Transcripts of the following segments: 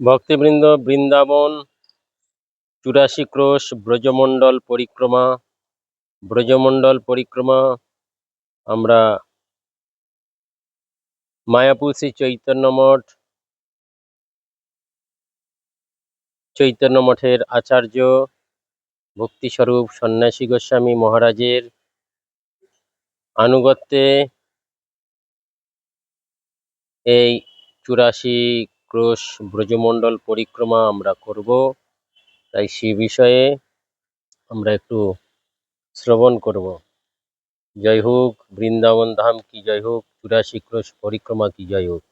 ভক্তবৃন্দ বৃন্দাবন, চুরাশি ক্রোশ, ব্রজমণ্ডল পরিক্রমা ব্রজমণ্ডল পরিক্রমা, আমরা মায়াপুর শ্রী চৈতন্য মঠ, চৈতন্য মঠের আচার্য, ভক্তিস্বরূপ সন্ন্যাসী গোস্বামী মহারাজের আনুগত্যে এই চুরাশি ক্রোশ ব্রজমণ্ডল পরিক্রমা আমরা করব। তাই সে বিষয়ে আমরা একটু শ্রবণ করব। জয় হোক, বৃন্দাবন ধাম কি জয় হোক, চুরাশি ক্রোশ পরিক্রমা কি জয় হোক।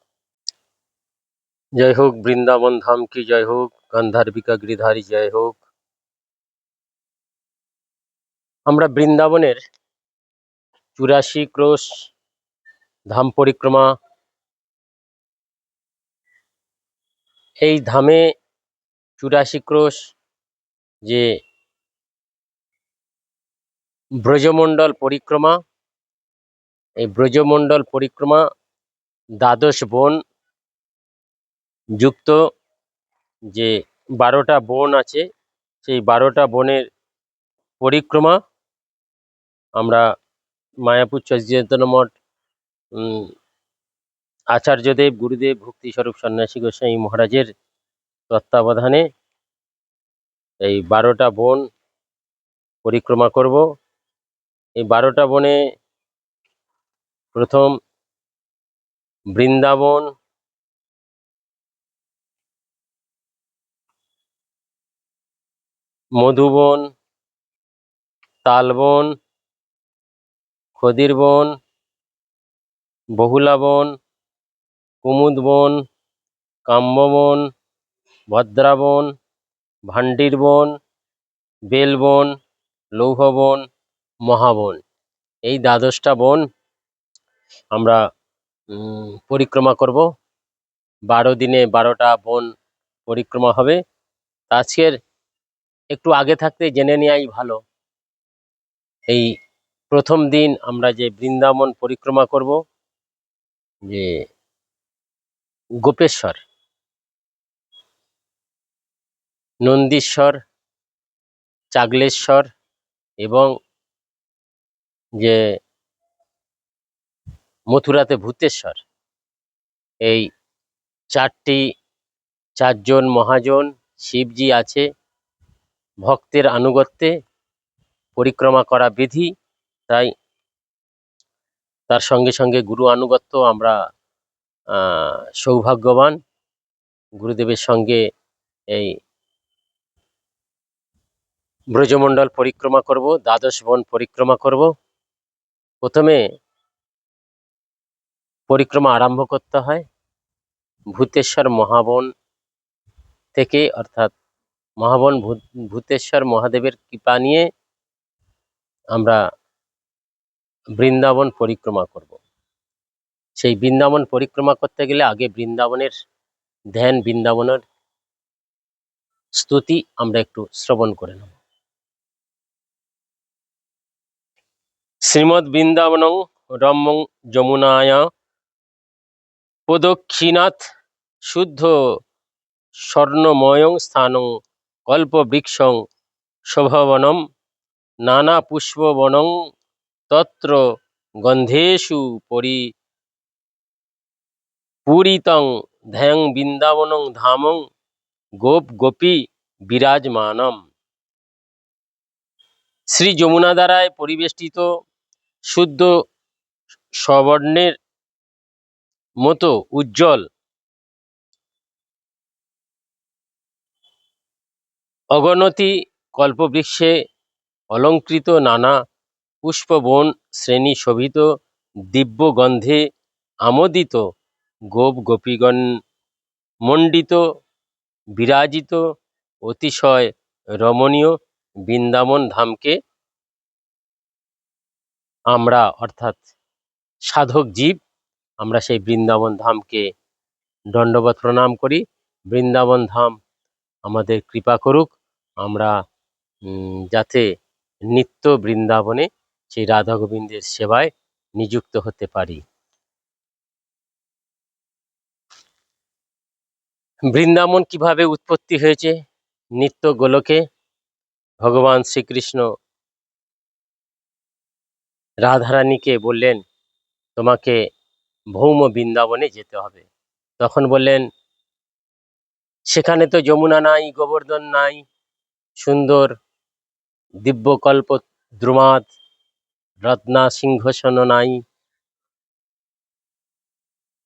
জয় হোক, বৃন্দাবন ধাম কি জয় হোক, গান্ধার্বিকা গিরিধারী জয় হোক। আমরা বৃন্দাবনের চুরাশি ক্রোশ ধাম পরিক্রমা এই ধামে চুরাশি ক্রোশ যে ব্রজমণ্ডল পরিক্রমা, এই ব্রজমণ্ডল পরিক্রমা দ্বাদশ বন যুক্ত যে বারোটা বন আছে, সেই বারোটা বনের পরিক্রমা আমরা মায়াপুর চৈতন্য মঠ আচার্যদেব গুরুদেব ভক্তিস্বরূপ সন্ন্যাসী গোস্বামী মহারাজের তত্ত্বাবধানে এই বারোটা বন পরিক্রমা করব। এই বারোটা বনে প্রথম বৃন্দাবন, মধুবন, তালবন খদির বন কুমুদ বন কাম্যবন ভদ্রাবন ভান্ডির বন বেলবন লৌহবন মহাবন এই দ্বাদশটা বন আমরা পরিক্রমা করব। বারো দিনে বারোটা বন পরিক্রমা হবে। আজকের একটু আগে থাকতে জেনে নেওয়াই ভালো। এই প্রথম দিন আমরা যে বৃন্দাবন পরিক্রমা করব, যে গোপেশ্বর। নন্দীশ্বর, চাগলেশ্বর এবং যে মথুরাতে ভূতেশ্বর, এই চারটি চারজন মহাজন শিবজি আছে। ভক্তের আনুগত্যে পরিক্রমা করা বিধি, তাই তার সঙ্গে সঙ্গে গুরু আনুগত্য আমরা সৌভাগ্যবান গুরুদেবের সঙ্গে এই ব্রজমণ্ডল পরিক্রমা করব, দ্বাদশ বন পরিক্রমা করব। প্রথমে পরিক্রমা আরম্ভ করতে হয় ভূতেশ্বর মহাবন থেকে, অর্থাৎ মহাবন ভূতেশ্বর মহাদেবের কৃপা নিয়ে আমরা বৃন্দাবন পরিক্রমা করব। সেই বৃন্দাবন পরিক্রমা করতে গেলে আগে বৃন্দাবনের ধ্যান, বৃন্দাবনের স্তুতি আমরা একটু শ্রবণ করে নেব। শ্রীমদ্ বৃন্দাবনং রম্যং যমুনায় প্রদক্ষিণাথ শুদ্ধ স্বর্ণময়ং স্থানং কল্পবৃক্ষং শোভবনম নানা পুষ্পবনং তত্র গন্ধেষু পরি পূরিতং ধ্যাং বৃন্দাবনং ধামং গোপ গোপী বিরাজমানম শ্রী যমুনা দ্বারায় পরিবেষ্টিত শুদ্ধ সবর্ণের মতো উজ্জ্বল অগণতি কল্পবৃক্ষে অলঙ্কৃত নানা পুষ্পবন শ্রেণি শোভিত দিব্য গন্ধে আমোদিত গোপ গোপীগণ মণ্ডিত, বিরাজিত, অতিশয় রমণীয় বৃন্দাবন ধামকে আমরা, অর্থাৎ সাধক জীব, আমরা সেই বৃন্দাবন ধামকে দণ্ডবত প্রণাম করি। বৃন্দাবন ধাম আমাদের কৃপা করুক। আমরা যাতে নিত্য বৃন্দাবনে সেই রাধা গোবিন্দের সেবায় নিযুক্ত হতে পারি। বৃন্দাবন কীভাবে উৎপত্তি হয়েছে? নিত্য গোলকে ভগবান শ্রীকৃষ্ণ রাধারানীকে বললেন, তোমাকে ভৌম বৃন্দাবনে যেতে হবে। তখন বললেন, সেখানে তো যমুনা নাই, গোবর্ধন নাই, সুন্দর দিব্যকল্প দ্রুমাদ, রত্না সিংহসন নাই,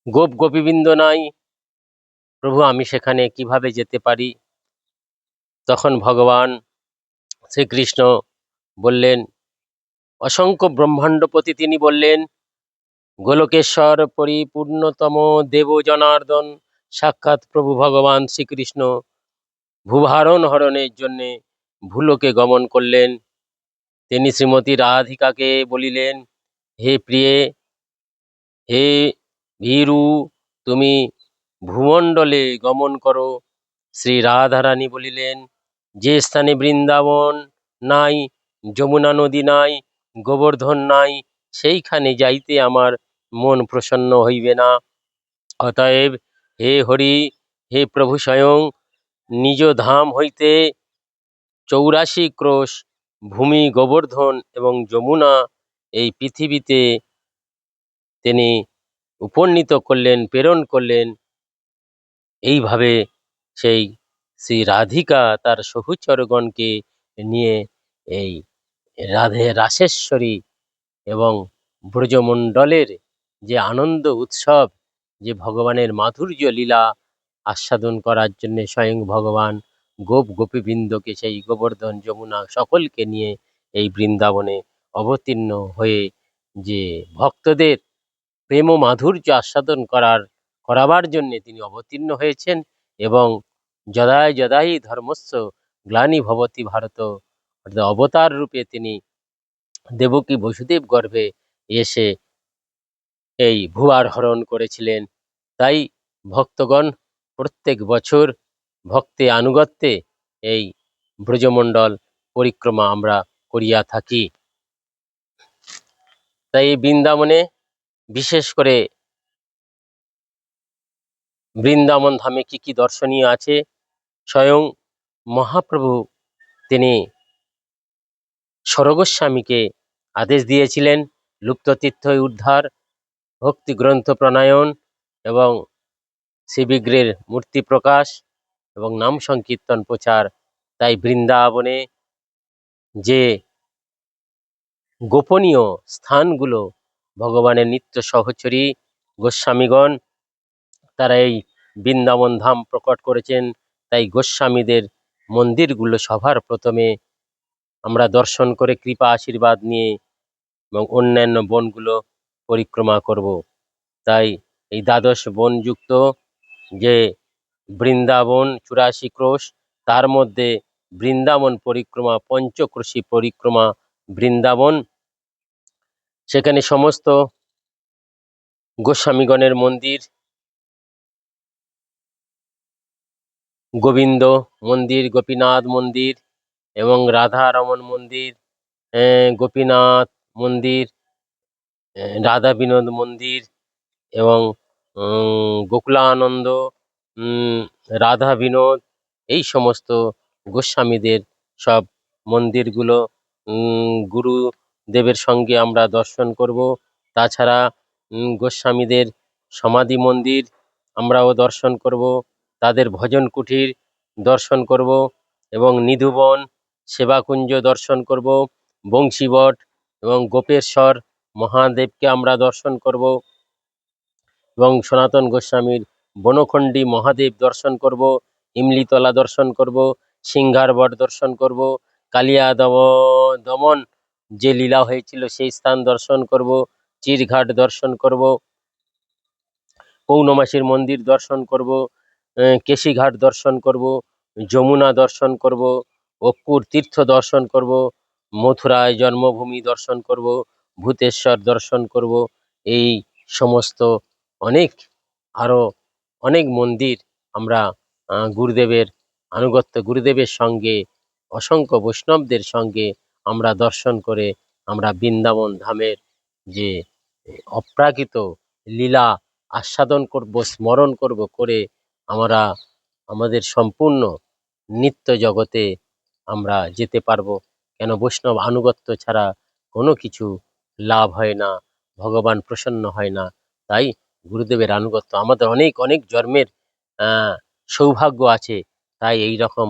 গোপ গোপীবৃন্দ নাই প্রভু, আমি সেখানে কীভাবে যেতে পারি? তখন ভগবান শ্রীকৃষ্ণ বললেন, অসংখ্য ব্রহ্মাণ্ডপতি তিনি বললেন, গোলকেশ্বর পরিপূর্ণতম দেব জনার্দন সাক্ষাৎ প্রভু ভগবান শ্রীকৃষ্ণ ভূভারণ হরণের জন্যে ভূলোকে গমন করলেন। তিনি শ্রীমতী রাধিকাকে বলিলেন, হে প্রিয়ে, হে ভীরু, তুমি ভূমণ্ডলে গমন করো। শ্রী রাধারানী বলিলেন, যে স্থানে বৃন্দাবন নাই, যমুনা নদী নাই, গোবর্ধন নাই, সেইখানে যাইতে আমার মন প্রসন্ন হইবে না। অতএব হে হরি, হে প্রভু স্বয়ং, নিজ ধাম হইতে চৌরাশি ক্রোশ ভূমি গোবর্ধন এবং যমুনা এই পৃথিবীতে তিনি উপনীত করলেন, প্রেরণ করলেন। এইভাবে সেই শ্রী রাধিকা তার সহুচরগণকে নিয়ে এই রাধে রাসেশ্বরী এবং ব্রজমণ্ডলের যে আনন্দ উৎসব, যে ভগবানের মাধুর্য লীলা আস্বাদন করার জন্যে স্বয়ং ভগবান গোপ গোপীবৃন্দকে সেই গোবর্ধন যমুনা সকলকে নিয়ে এই বৃন্দাবনে অবতীর্ণ হয়ে যে ভক্তদের প্রেম মাধুর্য আস্বাদন করার করাবার জন্যে তিনি অবতীর্ণ হয়েছেন এবং যদায় যদাই ধর্মস্য গ্লানি ভবতী ভারত। অবতার রূপে তিনি দেবকী বসুদেব গর্ভে এসে এই ভুয়ার হরণ করেছিলেন। তাই ভক্তগণ প্রত্যেক বছর ভক্তে আনুগত্যে এই ব্রজমণ্ডল পরিক্রমা আমরা করিয়া থাকি। তাই বৃন্দাবনে বিশেষ করে বৃন্দাবন ধামে কি কি দর্শনীয় আছে? স্বয়ং মহাপ্রভু তিনি সরগোস্বামীকে আদেশ দিয়েছিলেন, লুপ্ততীর্থ উদ্ধার, ভক্তি গ্রন্থ প্রণয়ন এবং শিবিগ্রের মূর্তি প্রকাশ এবং নাম সংকীর্তন প্রচার। তাই বৃন্দাবনে যে গোপনীয় স্থানগুলো ভগবানের নিত্য সহচরী গোস্বামীগণ তারা এই বৃন্দাবন ধাম প্রকট করেছেন। তাই গোস্বামীদের মন্দিরগুলো সবার প্রথমে আমরা দর্শন করে কৃপা আশীর্বাদ নিয়ে এবং অন্যান্য বনগুলো পরিক্রমা করব। তাই এই দ্বাদশ বনযুক্ত যে বৃন্দাবন চুরাশি ক্রোশ, তার মধ্যে বৃন্দাবন পরিক্রমা, পঞ্চক্রোশী পরিক্রমা বৃন্দাবন, সেখানে সমস্ত গোস্বামীগণের মন্দির গোবিন্দ মন্দির, গোপীনাথ মন্দির এবং রাধা রমন মন্দির গোপীনাথ মন্দির রাধা বিনোদ মন্দির এবং গোকুলানন্দ রাধা বিনোদ, এই সমস্ত গোস্বামীদের সব মন্দিরগুলো গুরুদেবের সঙ্গে আমরা দর্শন করব। তাছাড়া গোস্বামীদের সমাধি মন্দির আমরাও দর্শন করব। তাদের ভজন কুঠির দর্শন করব এবং নিধুবন সেবাকুঞ্জ দর্শন করব, বংশীবট এবং গোপেশ্বর মহাদেবকে আমরা দর্শন করব এবং সনাতন গোস্বামীর বনখণ্ডী মহাদেব দর্শন করব, ইমলিতলা দর্শন করব সিংহার বট দর্শন করব, কালিয়া দম, দমন যে লীলা হয়েছিল সেই স্থান দর্শন করব, চিরঘাট দর্শন করব পৌর্ণমাসীর মন্দির দর্শন করব কেশিঘাট দর্শন করব, যমুনা দর্শন করব, অক্কুর তীর্থ দর্শন করব, মথুরায় জন্মভূমি দর্শন করব, ভূতেশ্বর দর্শন করব, এই সমস্ত অনেক আরও অনেক মন্দির আমরা গুরুদেবের আনুগত্য, গুরুদেবের সঙ্গে, অসংখ্য বৈষ্ণবদের সঙ্গে আমরা দর্শন করে আমরা বৃন্দাবন ধামের যে অপ্রাকৃত লীলা আস্বাদন করব, স্মরণ করব করে আমরা, আমাদের সম্পূর্ণ নিত্য জগতে আমরা যেতে পারব। কেন বৈষ্ণব আনুগত্য ছাড়া কোনো কিছু লাভ হয় না, ভগবান প্রসন্ন হয় না। তাই গুরুদেবের আনুগত্য, আমাদের অনেক অনেক জন্মের সৌভাগ্য আছে। তাই এই রকম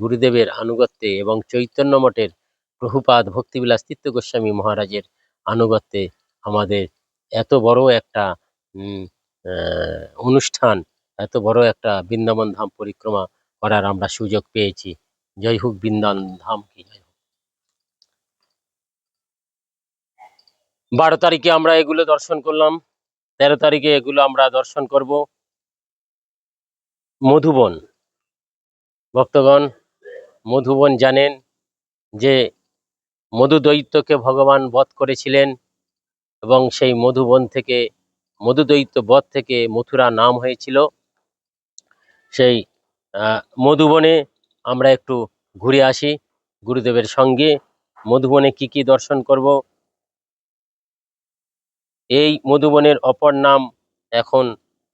গুরুদেবের আনুগত্যে এবং চৈতন্য মঠের প্রভুপাদ ভক্তিবিলাস তীর্থ গোস্বামী মহারাজের আনুগত্যে আমাদের এত বড় একটা অনুষ্ঠান এত বড় একটা বৃন্দাবন ধাম পরিক্রমা করার আমরা সুযোগ পেয়েছি। জয় হোক বৃন্দাবন ধাম কি জয় হোক। বারো তারিখে আমরা এগুলো দর্শন করলাম। তেরো তারিখে এগুলো আমরা দর্শন করব। মধুবন। ভক্তগণ, মধুবন জানেন যে মধু দৈত্যকে ভগবান বধ করেছিলেন এবং সেই মধুবন থেকে মধু দৈত্য বধ থেকে মথুরা নাম হয়েছিল। সেই মধুবনে আমরা একটু ঘুরে আসি, গুরুদেবের সঙ্গে। মধুবনে কি কি দর্শন করব? এই মধুবনের অপর নাম এখন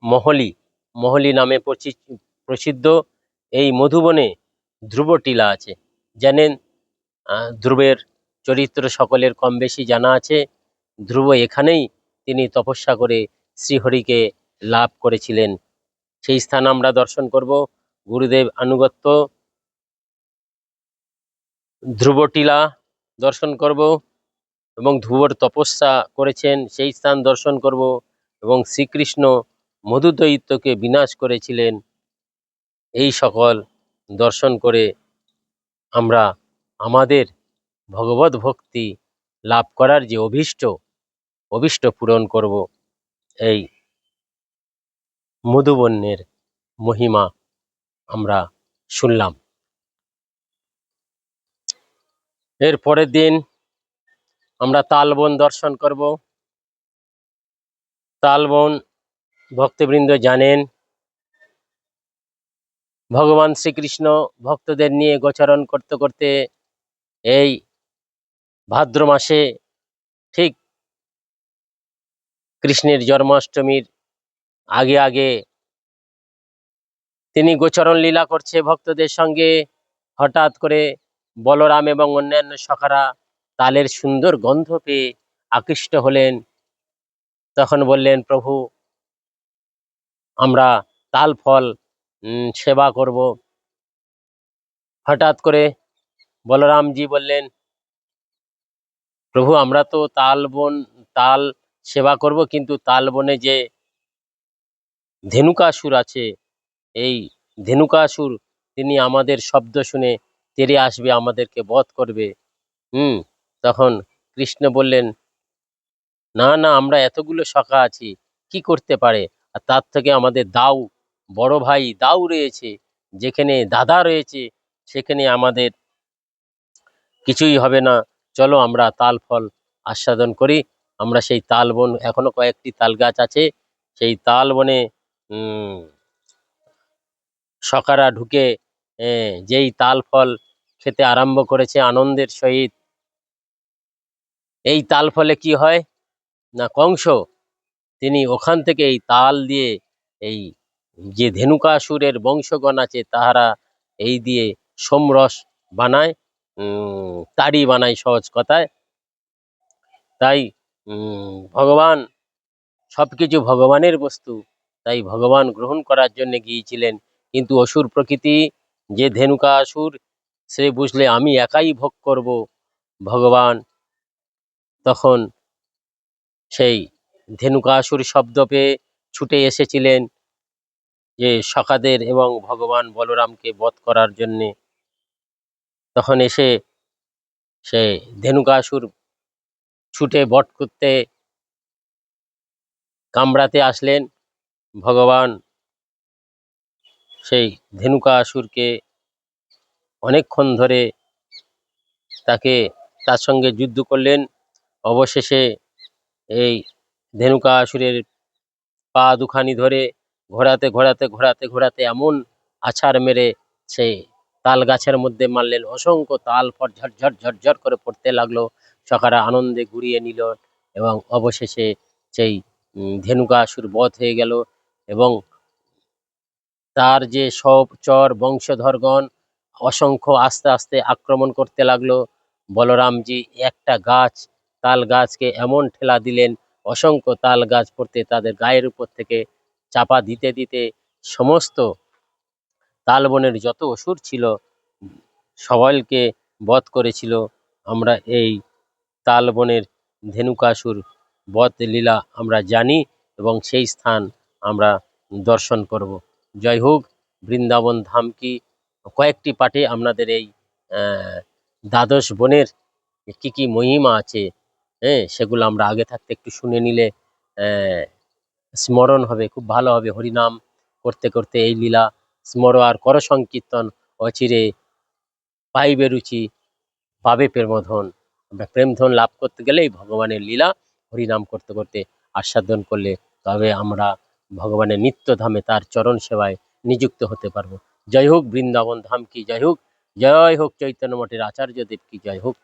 মহলি। মহলি নামে প্রসিদ্ধ। এই মধুবনে ধ্রুব টিলা আছে। জানেন ধ্রুবের চরিত্র সকলের কম বেশি জানা আছে। ধ্রুব এখানেই তিনি তপস্যা করে শ্রীহরিকে লাভ করেছিলেন। সেই স্থান আমরা দর্শন করব। গুরুদেব আনুগত্য ধ্রুবটিলা দর্শন করব এবং ধ্রুবর তপস্যা করেছেন, সেই স্থান দর্শন করব এবং শ্রীকৃষ্ণ মধুদৈত্যকে বিনাশ করেছিলেন। এই সকল দর্শন করে আমরা আমাদের ভগবত ভক্তি লাভ করার যে অভীষ্ট অভীষ্ট পূরণ করব। এই মধুবন্যের মহিমা আমরা শুনলাম। এর পরের দিন আমরা তালবন দর্শন করব। তালবন ভক্তবৃন্দ জানেন, ভগবান শ্রীকৃষ্ণ ভক্তদের নিয়ে গোচরণ করতে করতে এই ভাদ্র মাসে ঠিক কৃষ্ণের জন্মাষ্টমীর আগে আগে। তিনি গোচরণ লীলা করছে ভক্তদের সঙ্গে। হঠাৎ করে বলরাম এবং অন্যান্য সখারা তালের সুন্দর গন্ধ পেয়ে আকৃষ্ট হলেন। তখন বললেন, প্রভু, আমরা তাল ফল সেবা করব। হঠাৎ করে বলরামজি বললেন, প্রভু, আমরা তো তাল বন, তাল সেবা করব, কিন্তু তাল বনে যে ধেনুকাসুর আছে। এই ধেনুকাসুর, তিনি আমাদের শব্দ শুনে তেরে আসবে, আমাদেরকে বধ করবে। হুম, তখন কৃষ্ণ বললেন, না না, আমরা এতগুলো সখা আছি, কি করতে পারে? আর তার থেকে আমাদের দাউ, বড় ভাই দাউ রয়েছে, যেখানে দাদা রয়েছে, সেখানে আমাদের কিছুই হবে না। চলো আমরা তাল ফল আস্বাদন করি। আমরা সেই তাল বন, এখনও কয়েকটি তাল গাছ আছে, সেই তাল বনে সখারা ঢুকে যেই তাল ফল খেতে আরম্ভ করেছে আনন্দের সহিত। এই তাল ফলে কি হয়? না কংস? তিনি ওখান থেকে এই তাল দিয়ে এই যে ধেনুকাসুরের বংশগণ আছে তাহারা এই দিয়ে সোমরস বানায় তাড়ি বানায় সহজ কথায়। তাই ভগবান সবকিছু ভগবানের বস্তু। তাই ভগবান গ্রহণ করার জন্য গিয়েছিলেন। কিন্তু অসুর প্রকৃতি, যে ধেনুকাসুর সে বুঝলে, আমি একাই ভোগ করব। ভগবান তখন সেই ধেনুকাসুর শব্দ পেয়ে ছুটে এসেছিলেন যে সখাদের এবং ভগবান বলরামকে বধ করার জন্যে। তখন এসে সে ধেনুকাসুর ছুটে বট করতে কামড়াতে আসলেন। ভগবান সেই ধেনুকাসুরকে অনেকক্ষণ ধরে তাকে তার সঙ্গে যুদ্ধ করলেন। অবশেষে এই ধেনুকাসুরের পা দুখানি ধরে ঘোরাতে ঘোরাতে ঘোরাতে ঘোরাতে এমন আছাড় মেরে সেই তাল গাছের মধ্যে মারলেন। অসংখ্য তাল ফট ঝরঝর ঝরঝর করে পড়তে লাগল। সখারা আনন্দে ঘুরিয়ে নিল এবং অবশেষে সেই উম, ধেনুকাসুর বধ হয়ে গেল। এবং তার যে সব চর বংশধরগণ অসংখ্য আস্তে আস্তে আক্রমণ করতে লাগল। বলরামজি একটা গাছ, তাল গাছকে এমন ঠেলা দিলেন, অসংখ্য তাল গাছ পড়তে তাদের গায়ের উপর থেকে চাপা দিতে দিতে সমস্ত তালবনের যত অসুর ছিল সবাইকে বধ করেছিল। আমরা এই তালবনের ধেনুকাসুর বধ লীলা আমরা জানি এবং সেই স্থান আমরা দর্শন করব। জয় হোক, বৃন্দাবন ধাম কি কয়েকটি পাঠে আপনাদের এই দ্বাদশ বনের কি কি মহিমা আছে হ্যাঁ সেগুলো আমরা আগে থাকতে একটু শুনে নিলে স্মরণ হবে, খুব ভালো হবে। হরিনাম করতে করতে এই লীলা স্মর আর কর সংকীর্তন অচিরে পাইবে রুচি, পাবে প্রেমধন। আমরা প্রেমধন লাভ করতে গেলেই ভগবানের লীলা হরিনাম করতে করতে আস্বাদন করলে তবে আমরা ভগবানের নিত্যধামে তার চরণ সেবায় নিযুক্ত হতে পারব। জয় হোক বৃন্দাবন ধাম কি জয় হোক? জয় হোক চৈতন্য মঠের আচার্য দেব কি জয় হোক?